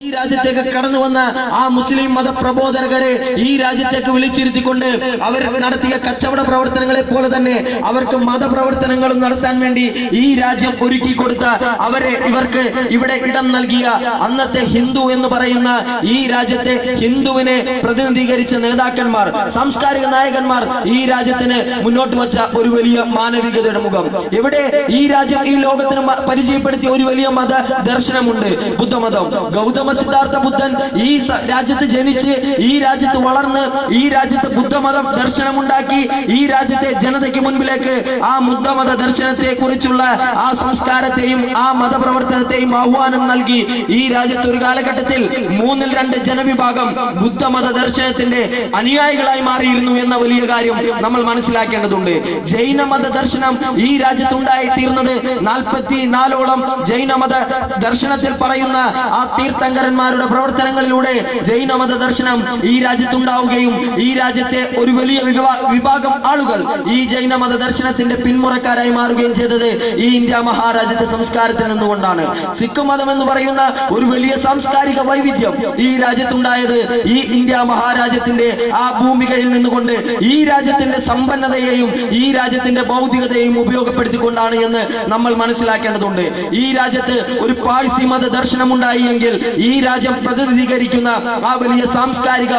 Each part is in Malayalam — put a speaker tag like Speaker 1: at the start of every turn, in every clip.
Speaker 1: ഈ രാജ്യത്തേക്ക് കടന്നു വന്ന ആ മുസ്ലിം മത പ്രബോധകരെ ഈ രാജ്യത്തേക്ക് വിളിച്ചിരുത്തിക്കൊണ്ട് അവർ നടത്തിയ കച്ചവട പ്രവർത്തനങ്ങളെ പോലെ തന്നെ അവർക്ക് മതപ്രവർത്തനങ്ങളും നടത്താൻ വേണ്ടി ഈ രാജ്യം ഒരുക്കി കൊടുത്ത അവരെ ഇവർക്ക് ഇവിടെ ഇടം നൽകിയ അന്നത്തെ ഹിന്ദു എന്ന് പറയുന്ന ഈ രാജ്യത്തെ ഹിന്ദുവിനെ പ്രതിനിധീകരിച്ച നേതാക്കന്മാർ സാംസ്കാരിക നായകന്മാർ ഈ രാജ്യത്തിന് മുന്നോട്ട് വച്ച ഒരു വലിയ മാനവികതയുടെ മുഖം. ഇവിടെ ഈ രാജ്യം ഈ ലോകത്തിന് പരിചയപ്പെടുത്തിയ ഒരു വലിയ മത ദർശനമുണ്ട് ബുദ്ധമതം. ഗൗതമ സിദ്ധാർത്ഥ ബുദ്ധൻ ഈ രാജ്യത്ത് ജനിച്ച് ഈ രാജ്യത്ത് വളർന്ന് ഈ രാജ്യത്ത് ബുദ്ധമതം ദർശനമുണ്ടാക്കി ഈ രാജ്യത്തെ ജനതയ്ക്ക് മുൻപിലേക്ക് ആ ബുദ്ധമത ദർശനത്തെ കുറിച്ചുള്ള ആ സംസ്കാരത്തെയും ആ മതപ്രവർത്തനത്തെയും ആഹ്വാനം നൽകി. ഈ രാജ്യത്ത് ഒരു കാലഘട്ടത്തിൽ മൂന്നിൽ രണ്ട് ജനവിഭാഗം ബുദ്ധമത ദർശനത്തിന്റെ അനുയായികളായി മാറിയിരുന്നു എന്ന വലിയ കാര്യം നമ്മൾ മനസ്സിലാക്കേണ്ടതുണ്ട്. ജൈനമത ദർശനം ഈ രാജ്യത്തുണ്ടായി തീർന്നത് നാൽപ്പത്തി നാലോളം ജൈനമത ദർശനത്തിൽ പറയുന്ന ആ തീർത്ഥങ്കരന്മാരുടെ പ്രവർത്തനങ്ങളിലൂടെ ജൈന മത ദർശനം ഈ രാജ്യത്തുണ്ടാവുകയും ഈ രാജ്യത്തെ ഒരു വലിയ വിഭാഗം ആളുകൾ ഈ ജൈന മത ദർശനത്തിന്റെ പിന്മുറക്കാരായി മാറുകയും ചെയ്തത് ഈ ഇന്ത്യ മഹാരാജ്യത്തെ സംസ്കാരത്തിൽ നിന്നുകൊണ്ടാണ്. സിഖ് മതം എന്ന് പറയുന്ന ഒരു വലിയ സാംസ്കാരിക വൈവിധ്യം ഈ രാജ്യത്തുണ്ടായത് ഈ ഇന്ത്യ മഹാരാജ്യത്തിന്റെ ആ ഭൂമികയിൽ നിന്നുകൊണ്ട് ഈ രാജ്യത്തിന്റെ സമ്പന്നതയെയും ഈ രാജ്യത്തിന്റെ ഭൗതികതയെയും ഉപയോഗപ്പെടുത്തിക്കൊണ്ടാണ് എന്ന് നമ്മൾ മനസ്സിലാക്കേണ്ടതുണ്ട്. ഈ രാജ്യത്ത് ഒരു പാഴ്സി മത ദർശനമുണ്ടായി എങ്കിൽ ഈ രാജ്യം പ്രതിനിധീകരിക്കുന്ന ആ വലിയ സാംസ്കാരിക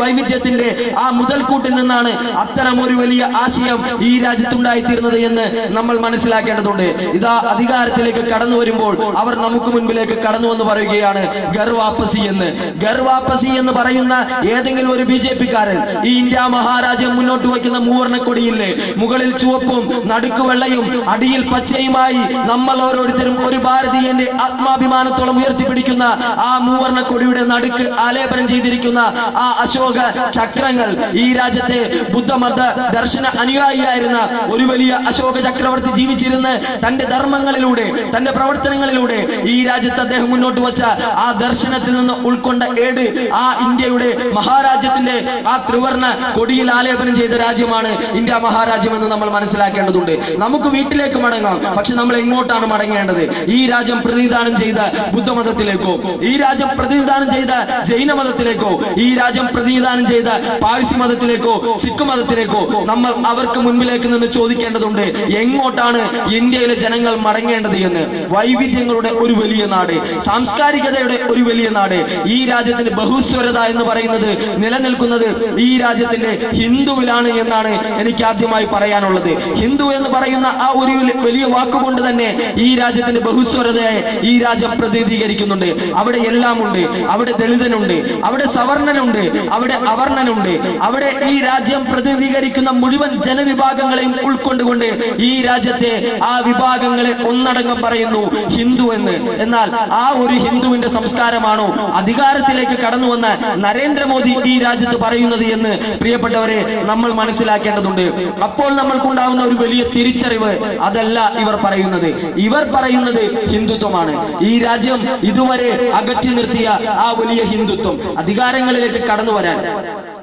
Speaker 1: വൈവിധ്യത്തിന്റെ ആ മുതൽക്കൂട്ടിൽ നിന്നാണ് അത്തരം ഒരു വലിയ ആശയം ഈ രാജ്യത്തുണ്ടായിത്തീരുന്നത് എന്ന് നമ്മൾ മനസ്സിലാക്കേണ്ടതുണ്ട്. ഇതാ അധികാരത്തിലേക്ക് കടന്നു വരുമ്പോൾ അവർ നമുക്ക് മുൻപിലേക്ക് കടന്നു വന്ന് പറയുകയാണ് ഗർവാപ്പസി എന്ന്. ഗർവാപ്പസി എന്ന് പറയുന്ന ഏതെങ്കിലും ഒരു ബി ജെ പിക്കാരൻ ഈ ഇന്ത്യ മഹാരാജ്യം മുന്നോട്ട് വയ്ക്കുന്ന മൂവർണക്കൊടിയില്ലേ? മുകളിൽ ചുവപ്പും നടുക്ക് വെള്ളയും അടിയിൽ പച്ചയുമായി നമ്മൾ ഓരോരുത്തരും ഒരു ഭാരതീയന്റെ ആത്മാഭിമാനത്തോളം ഉയർത്തിപ്പിടിക്കുന്ന ആ മൂവർണ കൊടിയുടെ നടുക്ക് ആലേപനം ചെയ്തിരിക്കുന്ന ആ അശോക ചക്രങ്ങൾ ഈ രാജ്യത്തെ ബുദ്ധമത ദർശന അനുയായിയായിരുന്ന ഒരു വലിയ അശോക ചക്രവർത്തി ജീവിച്ചിരുന്ന് തന്റെ ധർമ്മങ്ങളിലൂടെ തന്റെ പ്രവർത്തനങ്ങളിലൂടെ ഈ രാജ്യത്ത് അദ്ദേഹം മുന്നോട്ട് വച്ച ആ ദർശനത്തിൽ നിന്ന് ഉൾക്കൊണ്ട ഏട് ആ ഇന്ത്യയുടെ മഹാരാജ്യത്തിന്റെ ആ ത്രിവർണ കൊടിയിൽ ആലേപനം ചെയ്ത രാജ്യമാണ് ഇന്ത്യ മഹാരാജ്യം എന്ന് നമ്മൾ മനസ്സിലാക്കേണ്ടതുണ്ട്. നമുക്ക് വീട്ടിലേക്ക് മടങ്ങാം പക്ഷെ നമ്മൾ എങ്ങോട്ടാണ് മടങ്ങേണ്ടത്? ഈ രാജ്യം പ്രതിദാനം ചെയ്ത ബുദ്ധമതത്തിലേക്കോ ഈ രാജ്യം പ്രതിനിധാനം ചെയ്ത ജൈന മതത്തിലേക്കോ ഈ രാജ്യം പ്രതിനിധാനം ചെയ്ത പാഴ്സി മതത്തിലേക്കോ സിഖ് മതത്തിലേക്കോ നമ്മൾ അവർക്ക് മുൻപിലേക്ക് നിന്ന് ചോദിക്കേണ്ടതുണ്ട് എങ്ങോട്ടാണ് ഇന്ത്യയിലെ ജനങ്ങൾ മടങ്ങേണ്ടത് എന്ന്. വൈവിധ്യങ്ങളുടെ ഒരു വലിയ നാട് സാംസ്കാരികതയുടെ ഒരു വലിയ നാട് ഈ രാജ്യത്തിന് ബഹുസ്വരത എന്ന് പറയുന്നത് നിലനിൽക്കുന്നത് ഈ രാജ്യത്തിന്റെ ഹിന്ദുവിലാണ് എന്നാണ് എനിക്ക് ആദ്യമായി പറയാനുള്ളത്. ഹിന്ദു എന്ന് പറയുന്ന ആ ഒരു വലിയ വാക്കുകൊണ്ട് തന്നെ ഈ രാജ്യത്തിന്റെ ബഹുസ്വരതയെ ഈ രാജ്യം പ്രതിനിധീകരിക്കുന്നുണ്ട്. അവിടെ എല്ലാം ഉണ്ട് അവിടെ ദളിതനുണ്ട് അവിടെ സവർണനുണ്ട് അവിടെ അവർണനുണ്ട്. അവിടെ ഈ രാജ്യം പ്രതിനിധീകരിക്കുന്ന മുഴുവൻ ജനവിഭാഗങ്ങളെയും ഉൾക്കൊണ്ടുകൊണ്ട് ഈ രാജ്യത്തെ ആ വിഭാഗങ്ങളെ ഒന്നടങ്കം പറയുന്നു ഹിന്ദു എന്ന്. എന്നാൽ ആ ഒരു ഹിന്ദുവിന്റെ സംസ്കാരമാണോ അധികാരത്തിലേക്ക് കടന്നു വന്ന നരേന്ദ്രമോദി ഈ രാജ്യത്ത് പറയുന്നത് എന്ന് പ്രിയപ്പെട്ടവരെ നമ്മൾ മനസ്സിലാക്കേണ്ടതുണ്ട്. അപ്പോൾ നമ്മൾക്കുണ്ടാവുന്ന ഒരു വലിയ തിരിച്ചറിവ് അതല്ല ഇവർ പറയുന്നത്. ഇവർ പറയുന്നത് ഹിന്ദുത്വമാണ്. ഈ രാജ്യം ഇതുവരെ അകറ്റി നിർത്തിയ ആ വലിയ ഹിന്ദുത്വം. അധികാരങ്ങളിലേക്ക് കടന്നു വരാൻ.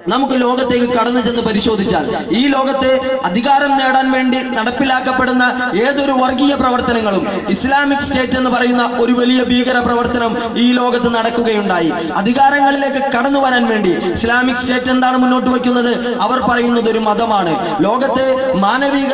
Speaker 1: നമുക്ക് ലോകത്തേക്ക് കടന്നു ചെന്ന് പരിശോധിച്ചാൽ ഈ ലോകത്ത് അധികാരം നേടാൻ വേണ്ടി നടപ്പിലാക്കപ്പെടുന്ന ഏതൊരു വർഗീയ പ്രവർത്തനങ്ങളും ഇസ്ലാമിക് സ്റ്റേറ്റ് എന്ന് പറയുന്ന ഒരു വലിയ ഭീകര പ്രവർത്തനം ഈ ലോകത്ത് നടക്കുകയുണ്ടായി. അധികാരങ്ങളിലേക്ക് കടന്നു വരാൻ വേണ്ടി ഇസ്ലാമിക് സ്റ്റേറ്റ് എന്താണ് മുന്നോട്ട് വയ്ക്കുന്നത്? അവർ പറയുന്നത് ഒരു മതമാണ്. ലോകത്തെ മാനവിക